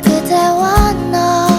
그대와 나?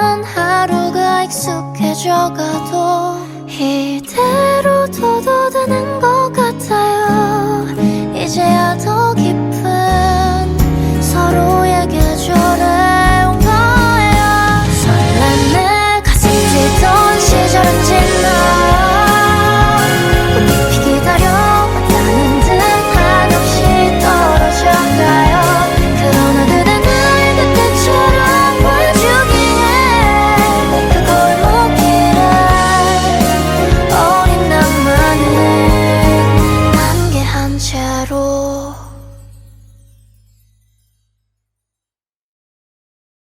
난 하루가 익숙해져가도 이대로 더